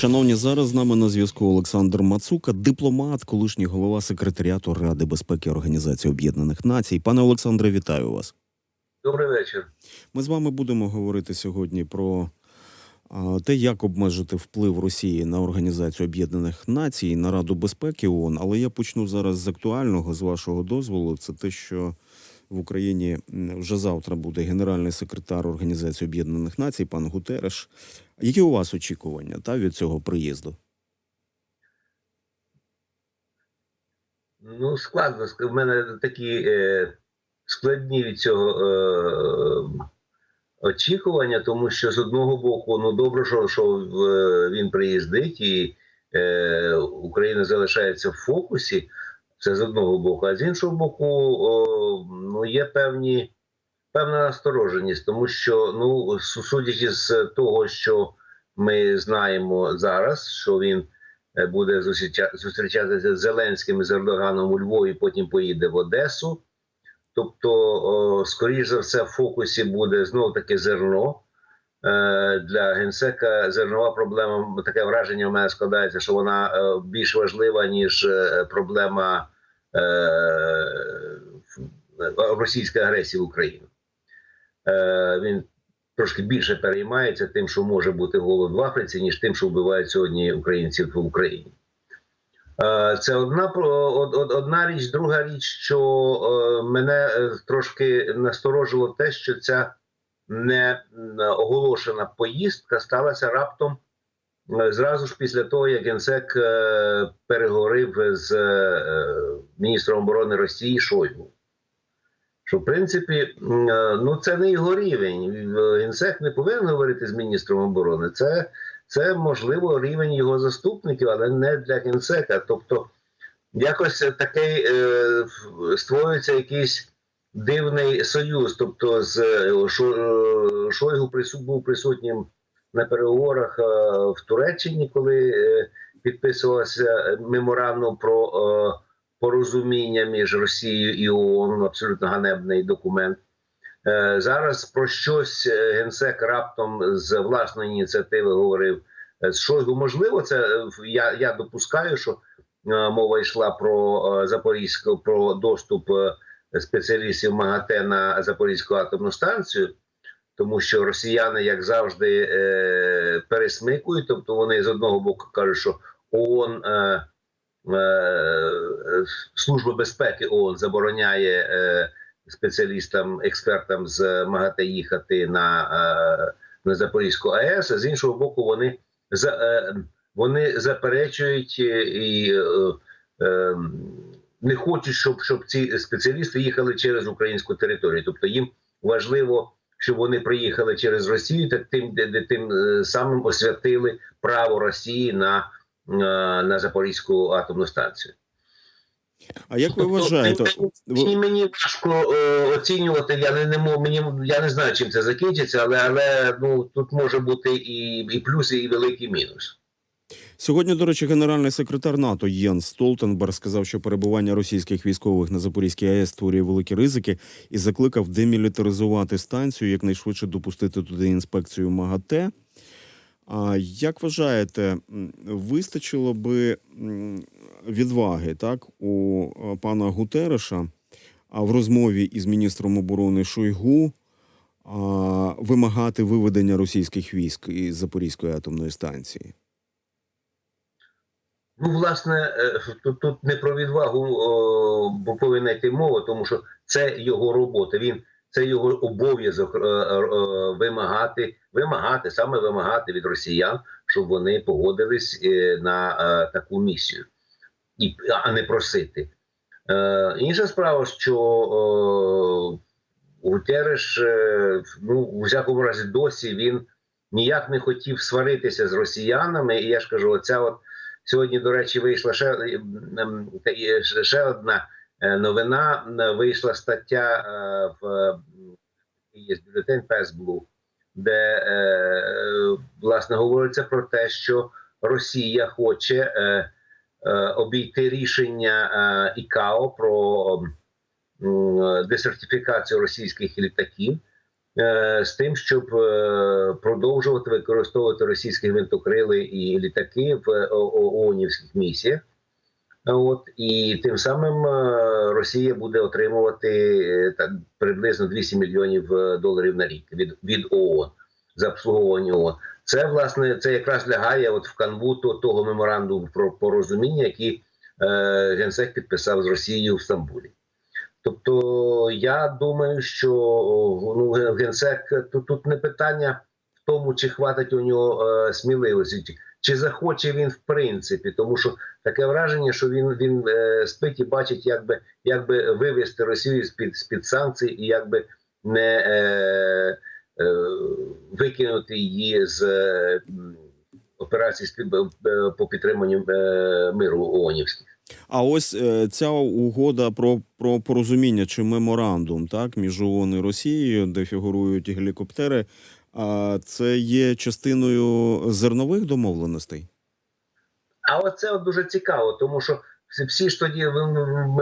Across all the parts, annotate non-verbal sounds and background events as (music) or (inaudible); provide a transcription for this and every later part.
Шановні, зараз з нами на зв'язку Олександр Мацука, дипломат, колишній голова секретаріату Ради безпеки Організації Об'єднаних Націй. Пане Олександре, вітаю вас. Добрий вечір. Ми з вами будемо говорити сьогодні про те, як обмежити вплив Росії на Організацію Об'єднаних Націй, на Раду безпеки ООН. Але я почну зараз з актуального, з вашого дозволу. Це те, що в Україні вже завтра буде генеральний секретар Організації Об'єднаних Націй, пан Гутереш. Які у вас очікування та, від цього приїзду? Ну, складно. В мене такі е, складні від цього е, очікування, тому що з одного боку, ну добре, що, що він приїздить і е, Україна залишається в фокусі. Це з одного боку, а з іншого боку, о, ну є певні. Певна настороженість, тому що, ну, су- судячи з того, що ми знаємо зараз, що він е, буде зустрічатися з Зеленським і з Ердоганом у Львові, потім поїде в Одесу. Тобто, скоріш за все, в фокусі буде знов таки зерно. Е, Для генсека зернова проблема таке враження в мене складається, що вона е, більш важлива, ніж проблема російської агресії в Україну. Е, Він трошки більше переймається тим, що може бути голод в Африці, ніж тим, що вбивають сьогодні українців в Україні. Е, Це одна одна річ. Друга річ, що е, мене трошки насторожило те, що ця не оголошена поїздка сталася раптом зразу ж після того, як генсек переговорив з міністром оборони Росії Шойгу. Що в принципі, е, ну це не його рівень. Е, Генсек не повинен говорити з міністром оборони. Це, це можливо рівень його заступників, але не для генсека. Тобто, якось такий е, створюється якийсь дивний союз. Тобто, з е, Шо- Шойгу прису- був присутнім на переговорах в Туреччині, коли підписувався меморандум про. е, порозуміння між Росією і ООН, абсолютно ганебний документ. Е, Зараз про щось е, генсек раптом з власної ініціативи говорив е, з. Можливо, це я, я допускаю, що мова йшла про Запорізьку, про доступ спеціалістів МАГАТЕ на Запорізьку атомну станцію. Тому що росіяни, як завжди, пересмикують, тобто вони з одного боку кажуть, що ООН Служба безпеки ООН забороняє е, спеціалістам, експертам з МАГАТЕ їхати на, е, на Запорізьку АЕС. А з іншого боку, вони е, вони заперечують е, і е, е, не хочуть, щоб, щоб ці спеціалісти їхали через українську територію. Тобто їм важливо, щоб вони приїхали через Росію, так тим, де, тим е, самим освятили право Росії на, е, на Запорізьку атомну станцію. А як ви Тобто, вважаєте? мені, мені важко е, оцінювати. Я не, не мені я не знаю, чим це закінчиться, але але ну тут може бути і, і плюс, і великий мінус. Сьогодні, до речі, генеральний секретар НАТО Єнс Столтенберг сказав, що перебування російських військових на Запорізькій АЕС створює великі ризики і закликав демілітаризувати станцію, якнайшвидше допустити туди інспекцію МАГАТЕ. А як вважаєте, вистачило би відваги так у е, пана Гутереша в розмові із міністром оборони Шойгу вимагати виведення російських військ із Запорізької атомної станції? Ну, власне, е, тут, тут не про відвагу о, повинна йти мова, тому що це його робота. Він це його обов'язок е, е, вимагати, вимагати саме вимагати від росіян, щоб вони погодились е, на таку місію, і а не просити. Інша справа, що Гутереш, ну у всякому разі, досі він ніяк не хотів сваритися з росіянами. І я ж кажу, оця от сьогодні, до речі, вийшла ще, ем, є ще- одна новина. Е, Вийшла стаття е, в е, є бюлетень Песблу, де е, власне говориться про те, що Росія хоче е, е, обійти рішення е, ІКАО про десертифікацію російських літаків. е, з тим, щоб е, продовжувати використовувати російські гвинтокрили і літаки в е, ООНівських місіях. От і тим самим е, Росія буде отримувати е, та, приблизно 200 мільйонів е, доларів на рік від, від ООН за обслуговування ООН. Це власне це якраз лягає от в канву то- того меморандуму про порозуміння, який е, генсек підписав з Росією в Стамбулі. Тобто, я думаю, що ну, генсек тут, тут не питання в тому, чи хватить у нього е, сміливості, чи, захоче він в принципі, тому що таке враження, що він він е, спить і бачить, як би, як би вивести Росію з під з під санкцій і як би не е, е, викинути її з е, е, по підтриманню е, миру ООНівських. А ось е, ця угода про, про порозуміння чи меморандум, так, між ООН і Росією, де фігурують гелікоптери, це є частиною зернових домовленостей. А оце дуже цікаво, тому що всі, ж тоді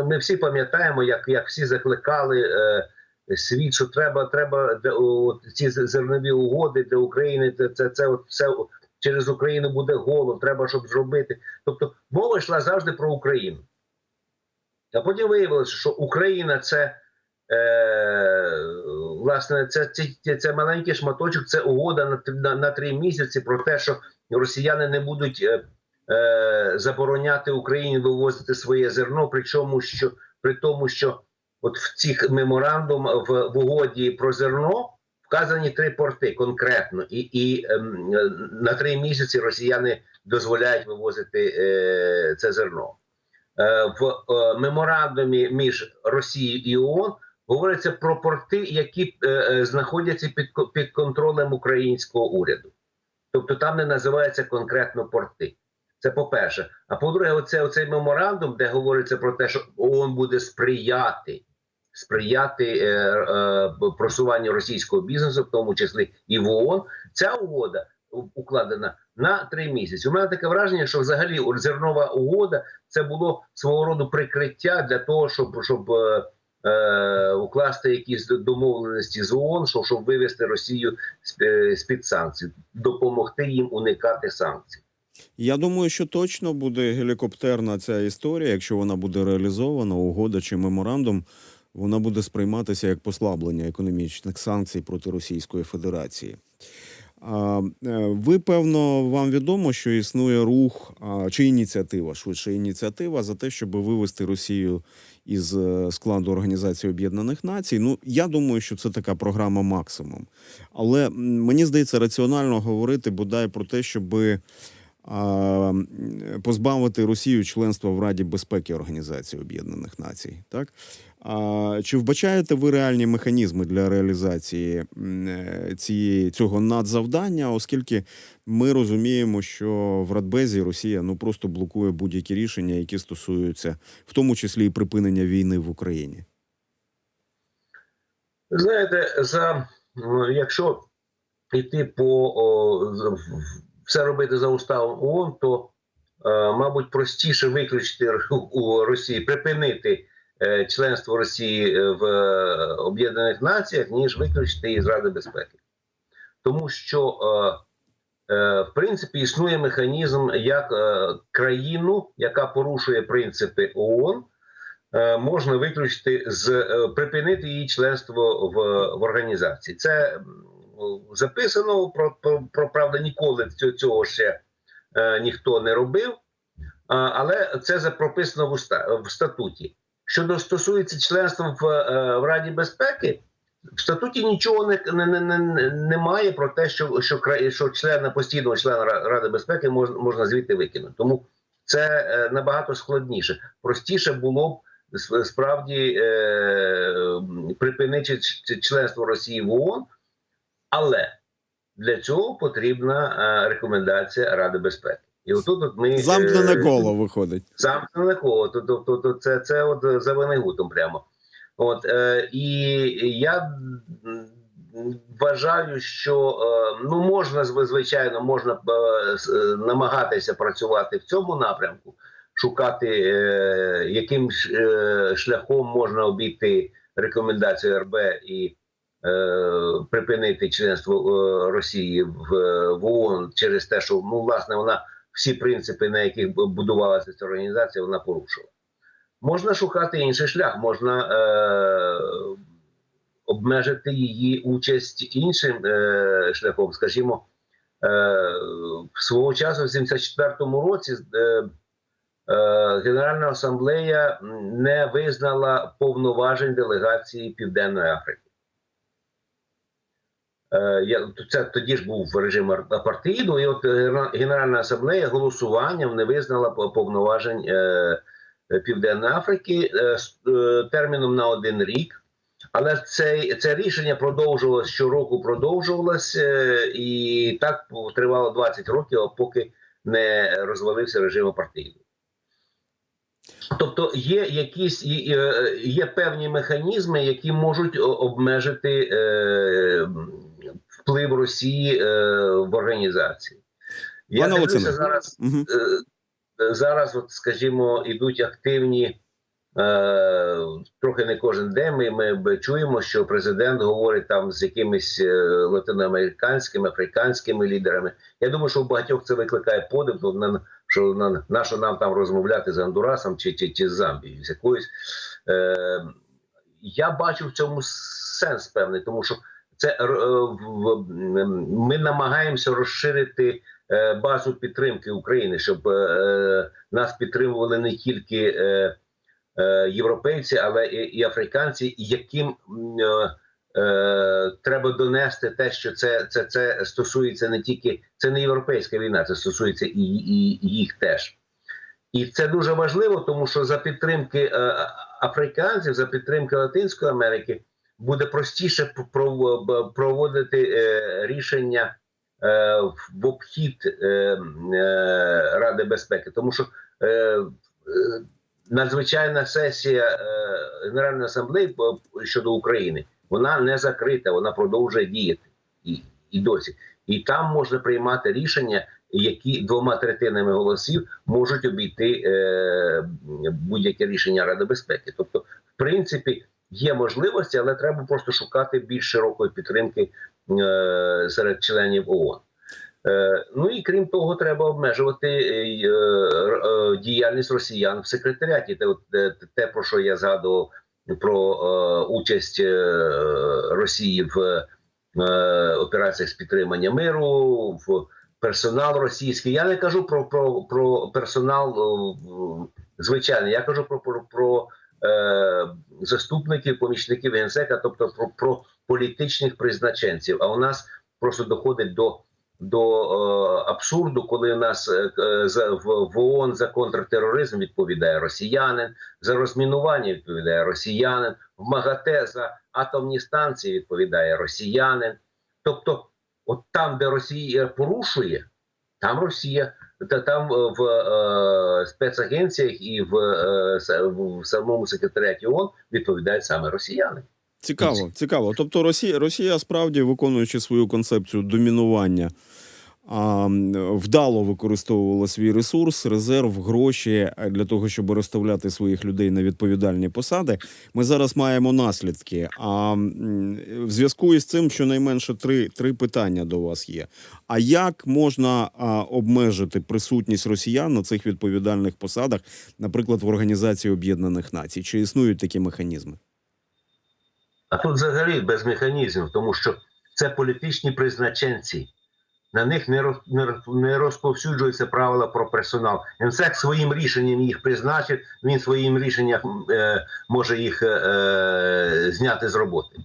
ми, всі пам'ятаємо, як, як всі закликали е, світ, що треба, треба де, от, ці зернові угоди для України. Це, це, це от через Україну буде голод, треба щоб зробити. Тобто мова йшла завжди про Україну. А потім виявилося, що Україна це. Е, власне, це, це, це маленький шматочок, це угода на, на, на три місяці про те, що росіяни не будуть е, е, забороняти Україні вивозити своє зерно, причому що при тому, що от в цих меморандум в, в угоді про зерно вказані три порти конкретно, і, і е, на три місяці росіяни дозволяють вивозити е, це зерно. Е, в е, меморандумі між Росією і ООН говориться про порти, які е, е, знаходяться під, під контролем українського уряду. Тобто там не називаються конкретно порти. Це по-перше. А по-друге, оце, оцей меморандум, де говориться про те, що ООН буде сприяти, сприяти е, е, просуванню російського бізнесу, в тому числі і в ООН, ця угода укладена на три місяці. У мене таке враження, що взагалі зернова угода це було свого роду прикриття для того, щоб, щоб е, е, укласти якісь домовленості з ООН, щоб, щоб вивести Росію з, е, з-під санкцій, допомогти їм уникати санкцій. Я думаю, що точно буде гелікоптерна ця історія, якщо вона буде реалізована, угода чи меморандум, вона буде сприйматися як послаблення економічних санкцій проти Російської Федерації. Е, ви, певно, вам відомо, що існує рух чи ініціатива, швидше ініціатива за те, щоб вивести Росію із е, складу Організації Об'єднаних Націй. Ну, я думаю, що це така програма максимум. Але мені здається, раціонально говорити бодай про те, щоби позбавити Росію членства в Раді безпеки Організації Об'єднаних Націй. Так чи вбачаєте ви реальні механізми для реалізації е, цієї цього надзавдання, оскільки ми розуміємо, що в Радбезі Росія ну просто блокує будь-які рішення, які стосуються, в тому числі і припинення війни в Україні? Знаєте, за якщо йти по о, все робити за уставом ООН, то е, мабуть простіше виключити (laughs) у Росії, припинити членство Росії е, в е, Об'єднаних Націях, ніж виключити її з Ради безпеки, тому що е, е, в принципі існує механізм, як е, країну, яка порушує принципи ООН, е, можна виключити з е, припинити її членство в, в організації. Це записано про, про, про правда ніколи цього, ще е, ніхто не робив, але це за- прописано в, уста, в статуті. Щодо стосується членства в, е, в Раді безпеки, в статуті нічого не, не, не, не, немає про те, що, що, що члена постійного члена Ради безпеки можна, можна звідти викинути. Тому це е, набагато складніше. Простіше було б справді е, припинити членство Росії в ООН, але для цього потрібна е, рекомендація Ради безпеки. І отут от ми Замкнене е, коло виходить. Замкнене коло. То, то, це, це от за Венегутом прямо. От, е, і я вважаю, що е, ну можна звичайно можна е, е, намагатися працювати в цьому напрямку, шукати, е, яким е, шляхом можна обійти рекомендацію РБ і припинити членство Росії в ООН через те, що ну, власне вона всі принципи, на яких будувалася ця організація, вона порушила. Можна шукати інший шлях, можна е, обмежити її участь іншим е, шляхом. Скажімо, е, свого часу, в 74-му році, е, е, Генеральна асамблея не визнала повноважень делегації Південної Африки. Е, Це тоді ж був режим ар- апартеїду, і от Генера- Генеральна асамблея голосуванням не визнала повноважень е, е, Південної Африки е, з е, терміном на один рік. Але це, це рішення продовжувалось щороку, продовжувалось, е, і так тривало 20 років, поки не розвалився режим апартеїду. Тобто є якісь є, е, певні механізми, які можуть обмежити е, вплив Росії е, в організації. Я Пане дивлюся зараз Угу. зараз, от, скажімо, ідуть активні. Е, трохи не кожен день ми, ми чуємо, що президент говорить там з якимись латиноамериканськими, африканськими лідерами. Я думаю, що у багатьох це викликає подив, ну, на, що на, на що нам там розмовляти з Гондурасом чи, чи, чи з Замбією, з якоюсь. Е, я бачу в цьому сенс певний, тому що це е, ми намагаємося розширити е, базу підтримки України, щоб е, нас підтримували не тільки європейці, але і, африканці, яким треба донести те, що це, це, це стосується не тільки це не європейська війна, це стосується і, і, їх теж. І це дуже важливо, тому що за підтримки африканців, за підтримки Латинської Америки буде простіше проводити е, рішення е, в обхід е, Ради безпеки, тому що надзвичайна сесія Генеральної асамблеї щодо України вона не закрита, вона продовжує діяти і, і досі. І там можна приймати рішення, які двома третинами голосів можуть обійти будь-яке рішення Ради безпеки. Тобто, в принципі, є можливості, але треба просто шукати більш широкої підтримки е, серед членів ООН. Е, ну і крім того, треба обмежувати е, е, діяльність росіян в секретаріаті. Те, те, про що я згадував про участь Росії в операціях з підтримання миру, в персонал російський. Я не кажу про, про, про персонал звичайний, я кажу про, про, про е, заступників, помічників генсека, тобто про, про політичних призначенців. А у нас просто доходить до. До е, абсурду, коли у нас е, е, за в, в ООН за контртероризм відповідає росіянин, за розмінування відповідає росіянин, в МАГАТЕ за атомні станції відповідає росіянин. Тобто, от там, де Росія порушує, там Росія, та там е, в е, спецагенціях і в, е, в самому секретаріаті ООН відповідають саме росіяни. Цікаво, цікаво. Тобто Росія, Росія справді виконуючи свою концепцію домінування. Вдало використовувала свій ресурс, резерв, гроші для того, щоб розставляти своїх людей на відповідальні посади. Ми зараз маємо наслідки. А в зв'язку із цим щонайменше три, три питання до вас є. А як можна обмежити присутність росіян на цих відповідальних посадах, наприклад, в Організації Об'єднаних Націй? Чи існують такі механізми? А тут взагалі без механізмів, тому що це політичні призначенці. На них не, роз, не, розповсюджуються правила про персонал. МСЕК своїм рішенням їх призначить, він своїм рішенням е, може їх е, е, зняти з роботи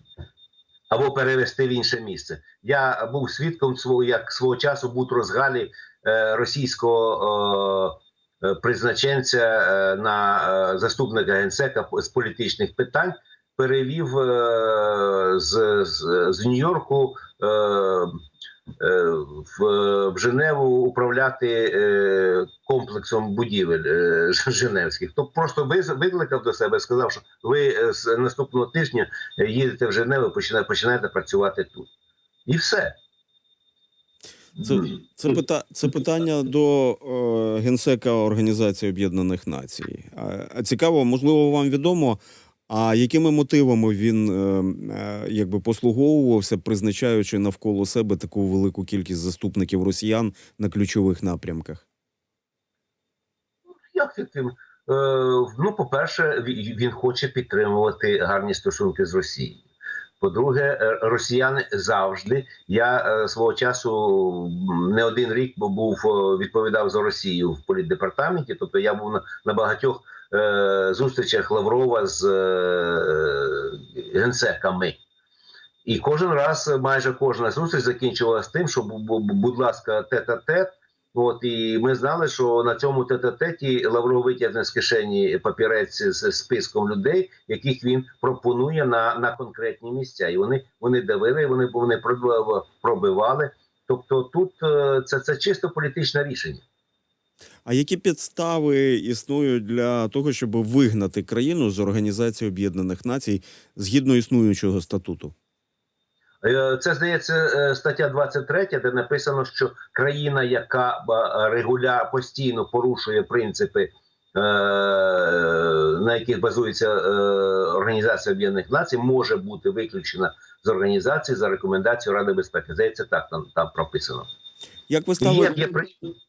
або перевести в інше місце. Я був свідком свого, як свого часу був розгалі е, російського е, призначенця е, на е, заступника генсека з політичних питань перевів з, з, з Нью-Йорку в, в Женеву управляти е, комплексом будівель е, (laughs) Женевських. То просто викликав до себе, сказав, що ви е, з наступного тижня їдете в Женеву, починаєте, починаєте працювати тут. І все. Це, це, пита, це питання до е, генсека Організації Об'єднаних Націй. А, а цікаво, можливо, вам відомо, А якими мотивами він е, е, якби послуговувався, призначаючи навколо себе таку велику кількість заступників росіян на ключових напрямках? Як таким? Е, ну, по-перше, ві- він хоче підтримувати гарні стосунки з Росією. По-друге, росіяни завжди. Я свого часу не один рік був відповідав за Росію в політдепартаменті. Тобто я був на, багатьох зустрічах Лаврова з е, генсеками. І кожен раз, майже кожна зустріч закінчувалася тим, що бу- бу- будь ласка, тет-а-тет. От і ми знали, що на цьому тет-а-теті Лавров витягне з кишені папірець з списком людей, яких він пропонує на, на конкретні місця. І вони вони давили, вони вони пробивали- пробивали. Тобто, тут е, це, це чисто політичне рішення. А які підстави існують для того, щоб вигнати країну з Організації Об'єднаних Націй згідно існуючого статуту? Е, Це здається е, стаття 23, де написано, що країна, яка ба, регуля постійно порушує принципи, е, на яких базується е, Організація Об'єднаних Націй, може бути виключена з організації за рекомендацією Ради безпеки. Здається, так там, там прописано. Як ви І Є, є,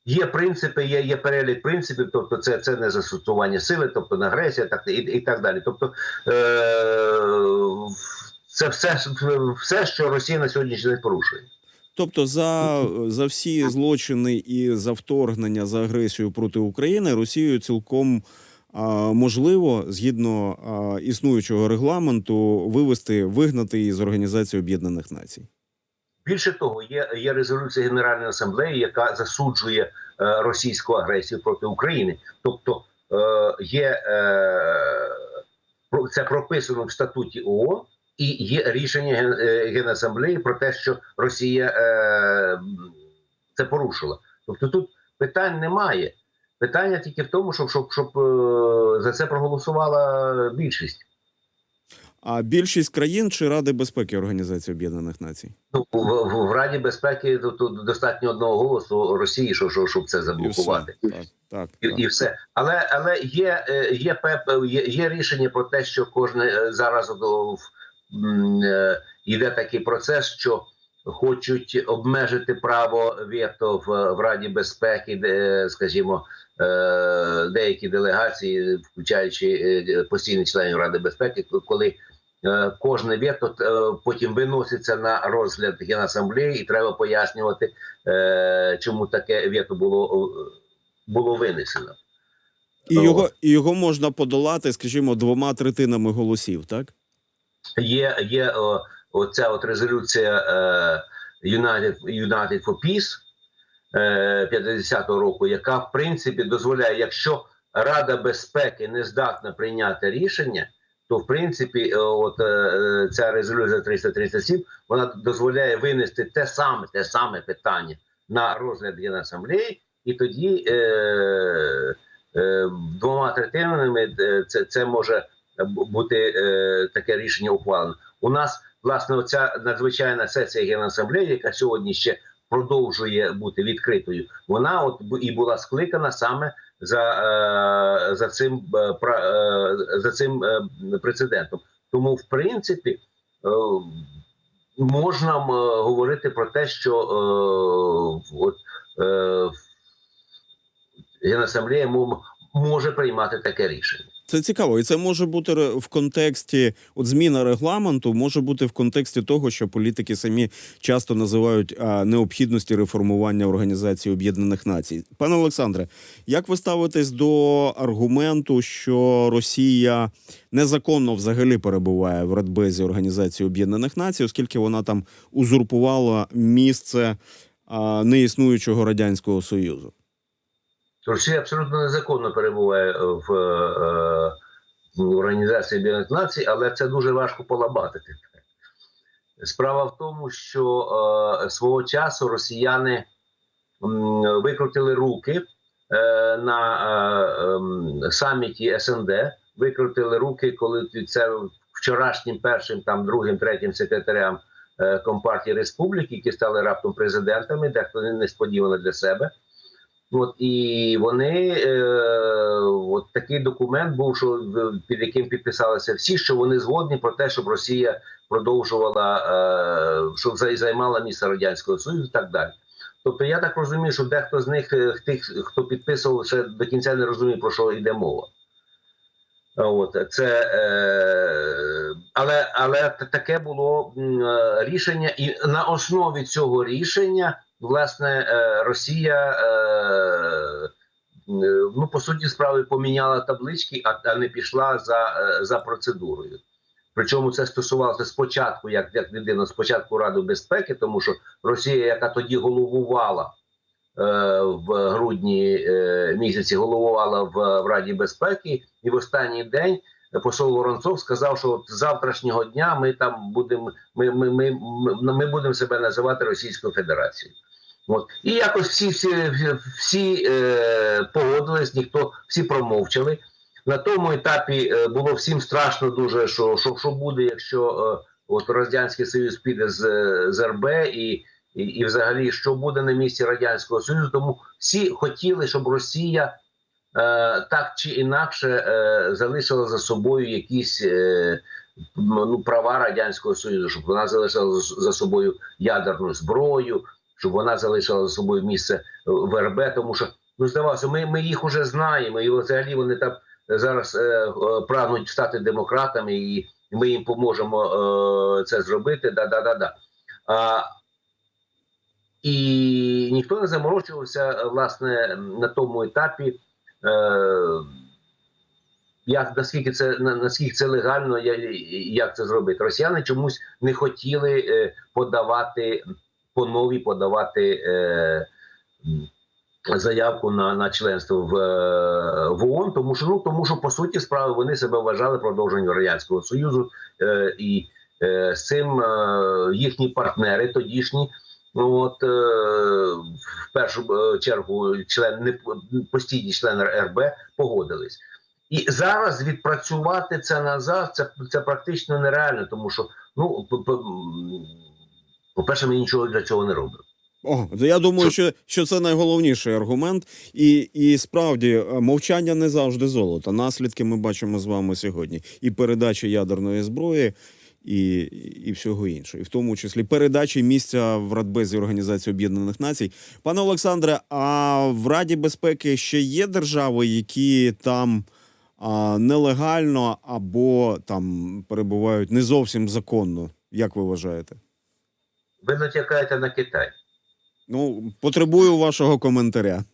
є принципи, є, є перелік принципів, тобто це, це не застосування сили, тобто не агресія, так і, і так далі. Тобто е, це все, все, що Росія на сьогоднішній день порушує. Тобто за, за всі злочини і за вторгнення за агресію проти України Росією цілком а, можливо, згідно а, існуючого регламенту, вивести, вигнати її з Організації Об'єднаних Націй. Більше того, є, є резолюція Генеральної асамблеї, яка засуджує е, російську агресію проти України. Тобто е, є е, про- це прописано в статуті ООН, і є рішення Ген- е, Генасамблеї про те, що Росія е, це порушила. Тобто тут питань немає. Питання тільки в тому, щоб, щоб, щоб е, за це проголосувала більшість. А більшість країн чи Ради безпеки Організації Об'єднаних Націй? Ну, в, в, в Раді безпеки тут, тут достатньо одного голосу Росії, щоб, щоб, щоб це І все. заблокувати. Так, так, І, так. і все. Але але є, е, є, є, є рішення про те, що кожне е, зараз до- в- е, йде такий процес, що хочуть обмежити право вето в, в Раді безпеки, де, скажімо, деякі делегації, включаючи постійних членів Ради безпеки, коли кожне вето е, потім виноситься на розгляд Генасамблеї, і треба пояснювати, е, чому таке вето було, було винесено. І його, і його можна подолати, скажімо, двома третинами голосів, так? Є, є о, оця от резолюція е, United, United for Peace е, 50-го року, яка в принципі дозволяє, якщо Рада безпеки не здатна прийняти рішення, то в принципі, е, от е, ця резолюція 337 вона дозволяє винести те саме, те саме питання на розгляд Генасамблеї, і тоді е, е, двома третинами е, це, це може бути е, таке рішення ухвалено. У нас власне оця надзвичайна сесія Генасамблеї, яка сьогодні ще продовжує бути відкритою. Вона от і була скликана саме за, е, за цим е, е, за цим прецедентом. Тому, в принципі, можна говорити про те, що от, Генасамблея мо- може приймати таке рішення. Це цікаво, і це може бути в контексті от зміна регламенту, може бути в контексті того, що політики самі часто називають необхідності реформування Організації Об'єднаних Націй. Пане Олександре, як ви ставитесь до аргументу, що Росія незаконно взагалі перебуває в Радбезі Організації Об'єднаних Націй, оскільки вона там узурпувала місце неіснуючого радянського союзу? Росія абсолютно незаконно перебуває в, е, в Організації Об'єднаних Націй, але це дуже важко полабатити. Справа в тому, що е, свого часу росіяни м, викрутили руки е, на е, ем, саміті СНД, викрутили руки, коли це вчорашнім першим, там другим, третім секретарям е, Компартії Республіки, які стали раптом президентами, дехто несподівано для себе. От і вони е, от такий документ був, що під яким підписалися всі, що вони згодні про те, щоб Росія продовжувала, е, щоб займала місце радянського союзу, і так далі. Тобто, я так розумію, що дехто з них, е, тих, хто підписував, ще до кінця не розуміє, про що йде мова. От це, е, але, але таке було е, рішення, і на основі цього рішення, власне, е, Росія, е, е, ну по суті справи поміняла таблички, а, не пішла за, за процедурою. Причому це стосувалося спочатку, як, як людина, спочатку Ради безпеки, тому що Росія, яка тоді головувала е, в грудні е, місяці, головувала в, в Раді безпеки, і в останній день посол Воронцов сказав, що от завтрашнього дня ми там будемо, ми, ми, ми, ми, ми будемо себе називати Російською Федерацією. От. І якось всі, всі, всі е, погодились, ніхто всі промовчали. На тому етапі е, було всім страшно дуже, що, що, що буде, якщо е, от Радянський Союз піде з, з РБ і, і, і взагалі що буде на місці Радянського Союзу. Тому всі хотіли, щоб Росія е, так чи інакше е, залишила за собою якісь е, ну, права Радянського Союзу, щоб вона залишила за- собою ядерну зброю, щоб вона залишила за собою місце в РБ, тому що ну здавалося, ми, ми їх уже знаємо, і взагалі вони там зараз е, е, прагнуть стати демократами, і ми їм поможемо е, це зробити. Да, да, да, да. А, і ніхто не заморочувався е, власне на тому етапі. Е, як наскільки це наскільки це легально, як це зробити? Росіяни чомусь не хотіли е, подавати по новій подавати е, заявку на, на членство в, е, в ООН, тому що ну тому, що по суті справи вони себе вважали продовженням радянського союзу, е, і е, з цим е, їхні партнери тодішні. Ну от е, в першу е, чергу член не постійні члени РБ погодились. І зараз відпрацювати це назад, це, це практично нереально, тому що ну по-перше, ми нічого для цього не робимо. О, я думаю, що, що це найголовніший аргумент, і, і справді е, мовчання не завжди золото. Наслідки ми бачимо з вами сьогодні. І передачі ядерної зброї, і, і всього іншого, і в тому числі передачі місця в Радбезі Організації Об'єднаних Націй. Пане Олександре, а в Раді безпеки ще є держави, які там а, нелегально або там перебувають не зовсім законно. Як ви вважаєте? Ви натякаєте на Китай. Ну, потребую вашого коментаря.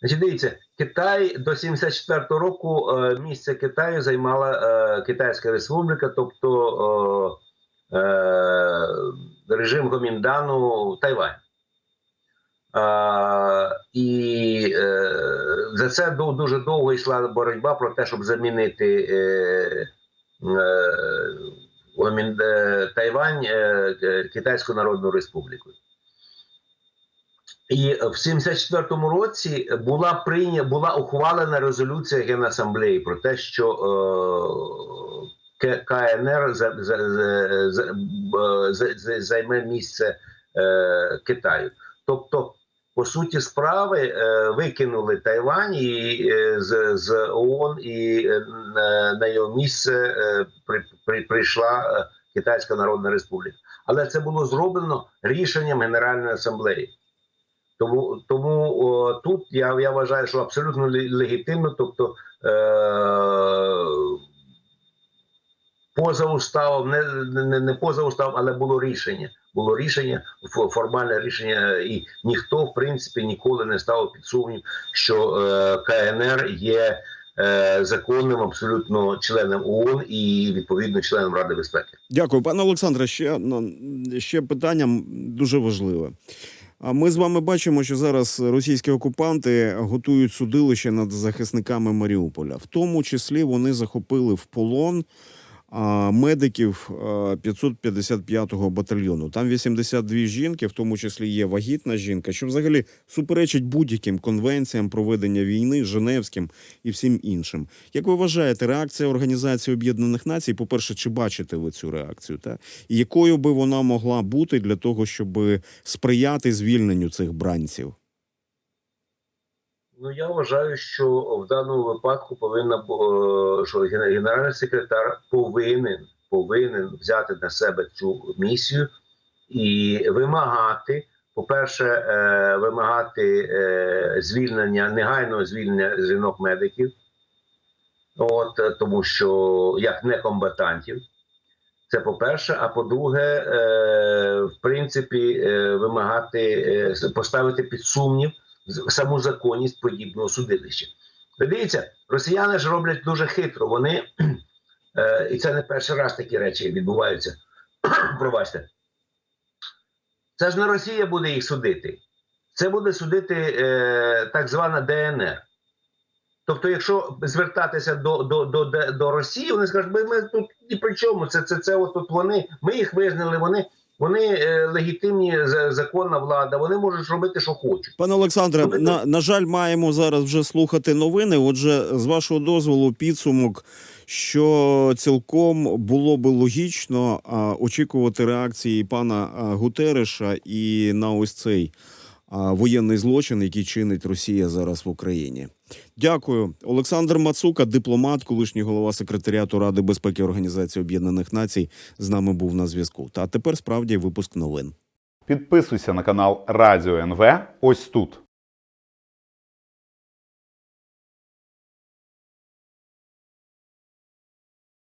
Значить, дивіться, Китай до 74-го року е, місце Китаю займала е, Китайська Республіка, тобто е, е, режим Гоміндану Тайвань. Е, і е, за це ду- дуже довго йшла боротьба про те, щоб замінити е, е, Тайвань е, е, Китайською Народною Республікою. І в 74-му році була прийня, була ухвалена резолюція Генасамблеї про те, що е, КНР за, за, е, за- за- займе місце е, Китаю. Тобто, по суті, справи е, викинули Тайвань і, е, з, з ООН, і е, на, його місце при, при, прийшла Китайська Народна Республіка. Але це було зроблено рішенням Генеральної асамблеї. Тому, тому о, тут я, я вважаю, що абсолютно легітимно, тобто е, поза уставом, не, не, не поза уставом, але було рішення. Було рішення, фо- формальне рішення, і ніхто, в принципі, ніколи не ставив під сумнів, що е, КНР є е, законним абсолютно членом ООН і відповідно членом Ради безпеки. Дякую, пане Олександре. Ще ще питання дуже важливе. А ми з вами бачимо, що зараз російські окупанти готують судилище над захисниками Маріуполя. В тому числі вони захопили в полон медиків а, 555-го батальйону. Там 82 жінки, в тому числі є вагітна жінка, що взагалі суперечить будь-яким конвенціям проведення війни, Женевським і всім іншим. Як ви вважаєте, реакція Організації Об'єднаних Націй, по-перше, чи бачите ви цю реакцію? Та? І якою би вона могла бути для того, щоб сприяти звільненню цих бранців? Ну я вважаю, що в даному випадку повинна е, що генеральний секретар повинен повинен взяти на себе цю місію і вимагати, по-перше, е, вимагати е, звільнення, негайного звільнення жінок медиків, от тому що як некомбатантів. Це по-перше, а по-друге, в принципі, вимагати поставити під сумнів з- саму законність подібного судилища. Ви Дивіться, росіяни ж роблять дуже хитро. Вони (clears throat) е, і це не перший раз такі речі відбуваються. (clears throat) Пробачте. Це ж не Росія буде їх судити. Це буде судити е, так звана ДНР. Тобто, якщо звертатися до, до, до, до, Росії, вони скажуть, ми, ми тут ні при чому. Це, це, це от тут вони, ми їх визнали, вони, вони е, легітимні за- законна влада, вони можуть робити, що хочуть. Пане Олександре, Ну, на, на жаль, маємо зараз вже слухати новини. Отже, з вашого дозволу, підсумок, що цілком було би логічно а, очікувати реакції пана Гутереша і на ось цей а, воєнний злочин, який чинить Росія зараз в Україні. Дякую, Олександр Мацука, дипломат, колишній голова секретаріату Ради безпеки Організації Об'єднаних Націй, з нами був на зв'язку. Та тепер справді випуск новин. Підписуйся на канал Радіо НВ ось тут.